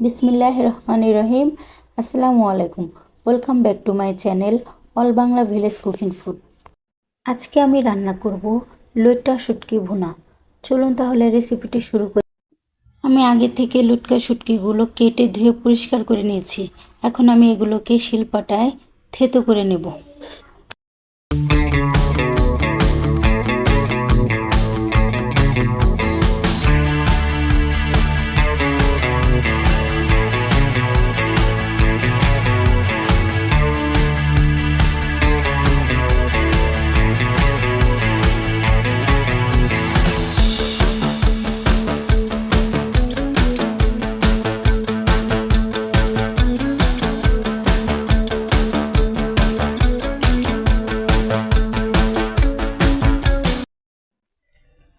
বিসমিল্লাহ রহমান রহিম। আসসালামু আলাইকুম। Welcome back to my channel all Bangla village cooking food আজকে আমি রান্না করব লইট্টা শুটকি ভুনা। চলুন তাহলে রেসিপিটি শুরু করি। আমি আগে থেকে লুটকা শুটকিগুলো কেটে ধুয়ে পরিষ্কার করে নিয়েছি। এখন আমি এগুলোকে শিলপাটায় থেতো করে নেব।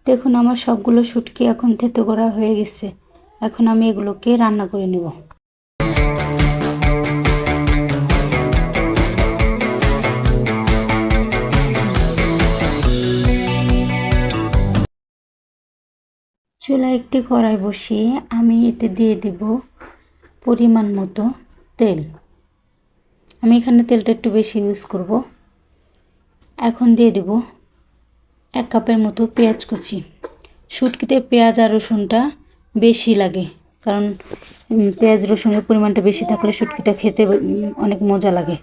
দেখুন, আমার সবগুলো শুটকি এখন থেতো করা হয়ে গেছে। এখন আমি এগুলোকে রান্না করে নেব। চুলা একটি কড়াই বসিয়ে আমি এতে দিয়ে দেব পরিমাণ মতো তেল। আমি এখানে তেলটা একটু বেশি ইউজ করব। এখন দিয়ে দেব এক কাপের মতো পেঁয়াজ কুচি। শুটকিতে পেঁয়াজ আর রসুনটা বেশি লাগে, কারণ পেঁয়াজ রসুনের পরিমাণটা বেশি থাকলে শুটকিটা খেতে অনেক মজা লাগে।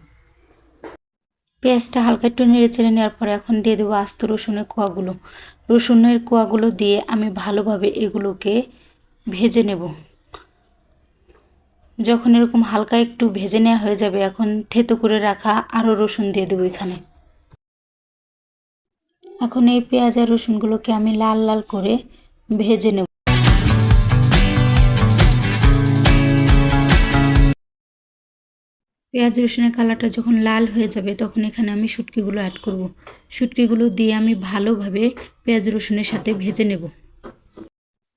পেঁয়াজটা হালকা একটু নেড়ে চেড়ে নেওয়ার পরে এখন দিয়ে দেবো আস্ত রসুনের কোয়াগুলো। রসুনের কোয়াগুলো দিয়ে আমি ভালোভাবে এগুলোকে ভেজে নেব। যখন এরকম হালকা একটু ভেজে নেওয়া হয়ে যাবে, এখন থেতো করে রাখা আরও রসুন দিয়ে দেবো এখানে। এখন এই পেঁয়াজ আর রসুনগুলোকে আমি লাল লাল করে ভেজে নেব। পেঁয়াজ, রসুনের কালারটা যখন লাল হয়ে যাবে, তখন এখানে আমি শুটকিগুলো অ্যাড করব। শুটকিগুলো দিয়ে আমি ভালোভাবে পেঁয়াজ, রসুনের সাথে ভেজে নেব।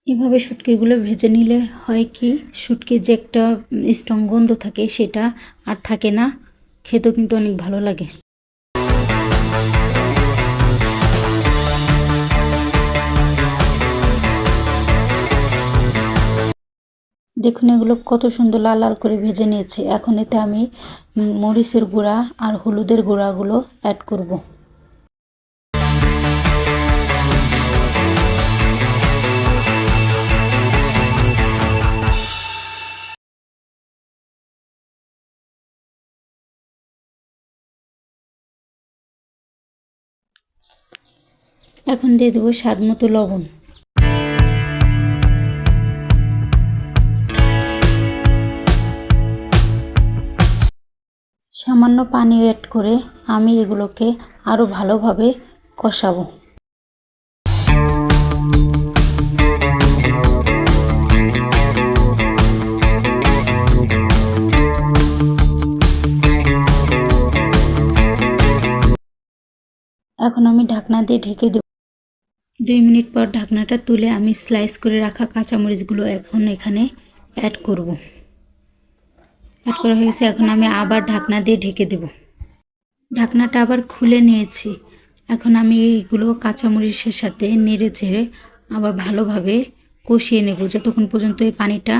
এভাবে শুটকিগুলো ভেজে নিলে হয় কি, শুটকির যে একটা স্ট্রং গন্ধ থাকে, সেটা আর থাকে না। খেতেও কিন্তু অনেক ভালো লাগে। দেখুন, এগুলো কত সুন্দর লাল লাল করে ভেজে নিয়েছে। এখন এতে আমি মরিচের গুঁড়া আর হলুদের গুঁড়াগুলো অ্যাড করব। এখন দিয়ে দেবো স্বাদ মতো লবণ। সামান্য পানি অ্যাড করে আমি এগুলোকে আরও ভালোভাবে কষাবো। এখন আমি ঢাকনা দিয়ে ঢেকে দেব। দুই মিনিট পর ঢাকনাটা তুলে আমি স্লাইস করে রাখা কাঁচামরিচগুলো এখন এখানে অ্যাড করব। অ্যাড করা হয়ে গেছে, এখন আমি আবার ঢাকনা দিয়ে ঢেকে দেব। ঢাকনাটা আবার খুলে নিয়েছি। এখন আমি এইগুলো কাঁচামরিচের সাথে নেড়ে চেড়ে আবার ভালোভাবে কষিয়ে নেব, যতক্ষণ পর্যন্ত এই পানিটা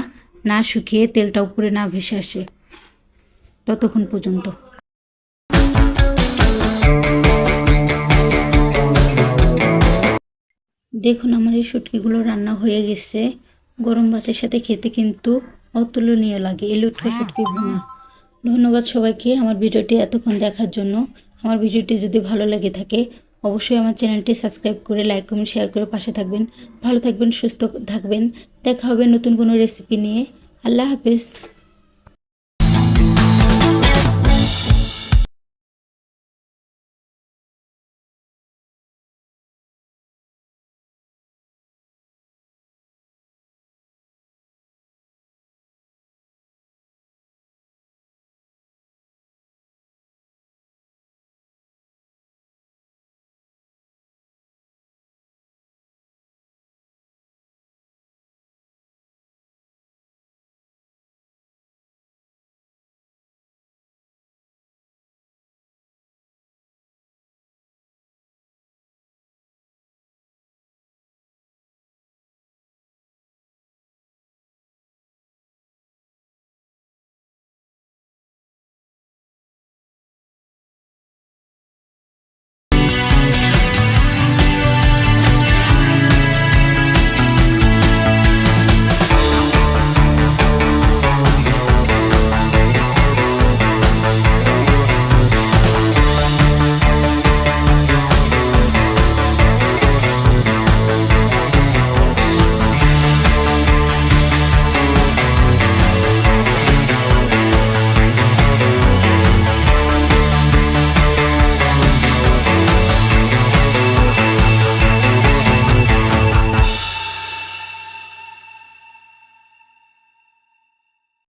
না শুকিয়ে তেলটা উপরে না ভেসে আসে, ততক্ষণ পর্যন্ত। দেখুন, আমার এই শুটকিগুলো রান্না হয়ে গেছে। গরম ভাতের সাথে খেতে কিন্তু অতুলনীয় লাগে। এই লুটকা সুটকি ভুনা ধন্যবাদ সবাইকে আমার ভিডিওটি এতক্ষণ দেখার জন্য। আমার ভিডিওটি যদি ভালো লেগে থাকে, অবশ্যই আমার চ্যানেলটি সাবস্ক্রাইব করে লাইক, কমেন্ট, শেয়ার করে পাশে থাকবেন। ভালো থাকবেন, সুস্থ থাকবেন। দেখা হবে নতুন কোনো রেসিপি নিয়ে। আল্লাহ হাফেজ।